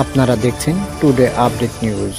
আপনারা দেখছেন today update news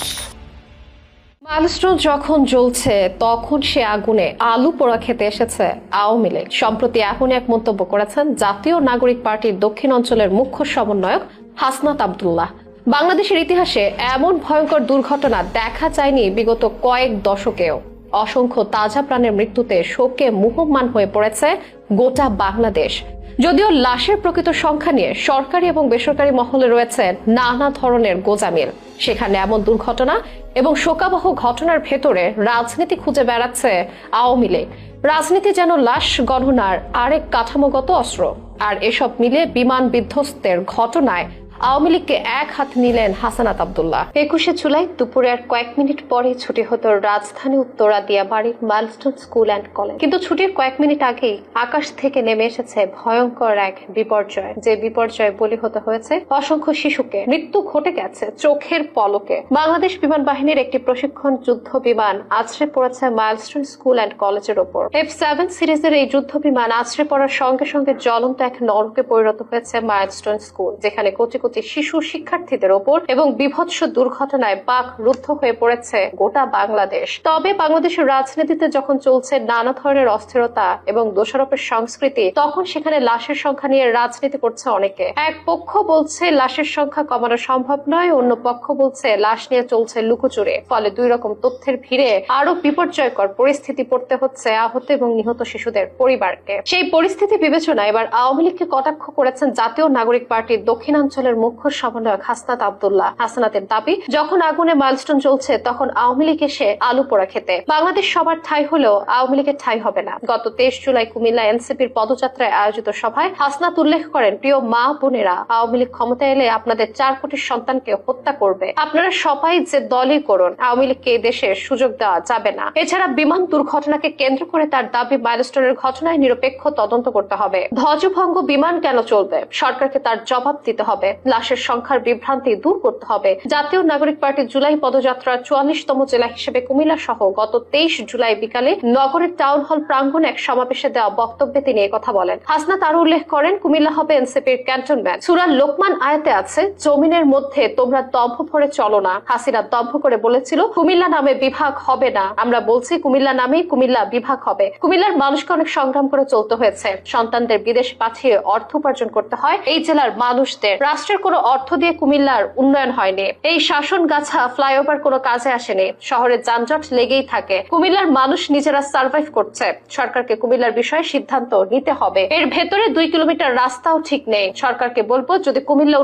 milestone যখন জ্বলছে, তখন সে আগুনে আলু পোড়া খেতে এসেছে আওয়ামী লীগ। সম্প্রতি এমন এক মন্তব্য করেছেন জাতীয় নাগরিক পার্টির দক্ষিণ অঞ্চলের মুখ্য সমন্বয়ক হাসনাত আবদুল্লাহ। বাংলাদেশের ইতিহাসে এমন ভয়ঙ্কর দুর্ঘটনা দেখা যায়নি বিগত কয়েক দশকেও। অসংখ্য তাজা প্রাণের মৃত্যুতে শোকে মুহ্যমান হয়ে পড়েছে গোটা বাংলাদেশ। যদিও লাশের প্রকৃত সংখ্যা নিয়ে সরকারি এবং বেসরকারি মহলে রয়েছে নানা ধরনের গোজামিল। সেখানে এমন দুর্ঘটনা এবং শোকাবহ ঘটনার ভেতরে রাজনীতি খুঁজে বেড়াচ্ছে আওয়ামী লীগ। রাজনীতি যেন লাশ গণনার আরেক কাঠামোগত অস্ত্র। আর এসব মিলে বিমান বিধ্বস্তের ঘটনায় আওয়ামী লীগকে এক হাত নিলেন হাসানাত আবদুল্লাহ। একুশে জুলাই দুপুরের কয়েক মিনিট পরে ছুটি হতো রাজধানী উত্তরা দিয়া বাড়ির মাইলস্টোন স্কুল অ্যান্ড কলেজ। কিন্তু ছুটির কয়েক মিনিট আগেই আকাশ থেকে নেমে এসেছে ভয়ঙ্কর এক বিপর্যয়। যে বিপর্যয় বলি হতে হয়েছে অসংখ্য শিশুকে, মৃত্যু ঘটে গেছে চোখের পলকে। বাংলাদেশ বিমান বাহিনীর একটি প্রশিক্ষণ যুদ্ধ বিমান আছড়ে পড়েছে মাইলস্টোন স্কুল অ্যান্ড কলেজের ওপর। এফ সেভেন সিরিজের এই যুদ্ধ বিমান আছড়ে পড়ার সঙ্গে সঙ্গে জ্বলন্ত এক নরকে পরিণত হয়েছে মাইলস্টোন স্কুল, যেখানে কোটি কোটি শিশু শিক্ষার্থীদের ওপর এবং বিভৎস দুর্ঘটনায় বাক রুদ্ধ হয়ে পড়েছে গোটা বাংলাদেশ। তবে বাংলাদেশের রাজনীতিতে যখন চলছে নানা ধরনের অস্থিরতা এবং দোষারোপের সংস্কৃতি, তখন সেখানে লাশের সংখ্যা নিয়ে রাজনীতি করছে অনেকে। এক পক্ষ বলছে লাশের সংখ্যা কমানো সম্ভব নয়, অন্য পক্ষ বলছে লাশ নিয়ে চলছে লুকোচুরে। ফলে দুই রকম তথ্যের ভিড়ে আরও বিপর্যয়কর পরিস্থিতি পড়তে হচ্ছে আহত এবং নিহত শিশুদের পরিবারকে। সেই পরিস্থিতি বিবেচনায় এবার আওয়ামী লীগকে কটাক্ষ করেছেন জাতীয় নাগরিক পার্টির দক্ষিণাঞ্চলের মুখ্য সমন্বয়ক হাসনাত আবদুল্লাহ। হাসনাতের দাবি, যখন আগুনে মাইলস্টোন চলছে তখন আওয়ামী লীগ এসে আলু পোড়া খেতে। বাংলাদেশ সবার ঠাই হলেও আওয়ামী লীগের ঠাই হবে না। গত তেইশ জুলাই কুমিল্লা এনসিপির পদযাত্রায় আয়োজিত সভায় হাসনাত উল্লেখ করেন, প্রিয় মা বোনেরা, আওয়ামী লীগ ক্ষমতা এলে আপনাদের চার কোটি সন্তানকে হত্যা করবে। আপনারা সবাই যে দলই করুন, আওয়ামী লীগকে দেশে সুযোগ দেওয়া যাবে না। এছাড়া বিমান দুর্ঘটনাকে কেন্দ্র করে তার দাবি মাইলস্টোনের ঘটনায় নিরপেক্ষ তদন্ত করতে হবে। ধ্বজভঙ্গ বিমান কেন চলবে? সরকারকে তার জবাব দিতে হবে। লাশের সংখ্যার বিভ্রান্তি দূর করতে হবে। জাতীয় নাগরিক পার্টির জুলাই পদযাত্রার চুয়াল্লিশতম জেলা হিসেবে কুমিল্লা সহ গত তেইশ জুলাই বিকালে নগরের টাউন হল প্রাঙ্গণে এক সমাবেশে দেওয়া বক্তব্যে তিনি কথা বলেন। হাসনাত আরও উল্লেখ করেন, কুমিল্লা হবে এনসিপির ক্যান্টনমেন্ট সুরার লোকমান আয়াতে আছে, জমিনের মধ্যে তোমরা দম্ভ ভরে চলো না। হাসিনা দম্ভ করে বলেছিল, কুমিল্লা নামে বিভাগ হবে না। আমরা বলছি, কুমিল্লা নামেই কুমিল্লা বিভাগ হবে। কুমিল্লার মানুষকে অনেক সংগ্রাম করে চলতে হয়েছে। সন্তানদের বিদেশ পাঠিয়ে অর্থ উপার্জন করতে হয় এই জেলার মানুষদের। রাষ্ট্রের কোনো অর্থ দিয়ে কুমিল্লার উন্নয়ন হয়নি। এই শাসন গাছা ফ্লাইওভার কোনো কাজে আসেনি। শহরের যানজট লেগেই থাকে। কুমিল্লার মানুষ নিজেরা সার্ভাইভ করছে। সরকারকে কুমিল্লার বিষয়ে সিদ্ধান্ত নিতে হবে। এর ভেতরে দুই কিলোমিটার রাস্তাও ঠিক নেই। সরকারকে বলব, যদি কুমিল্লা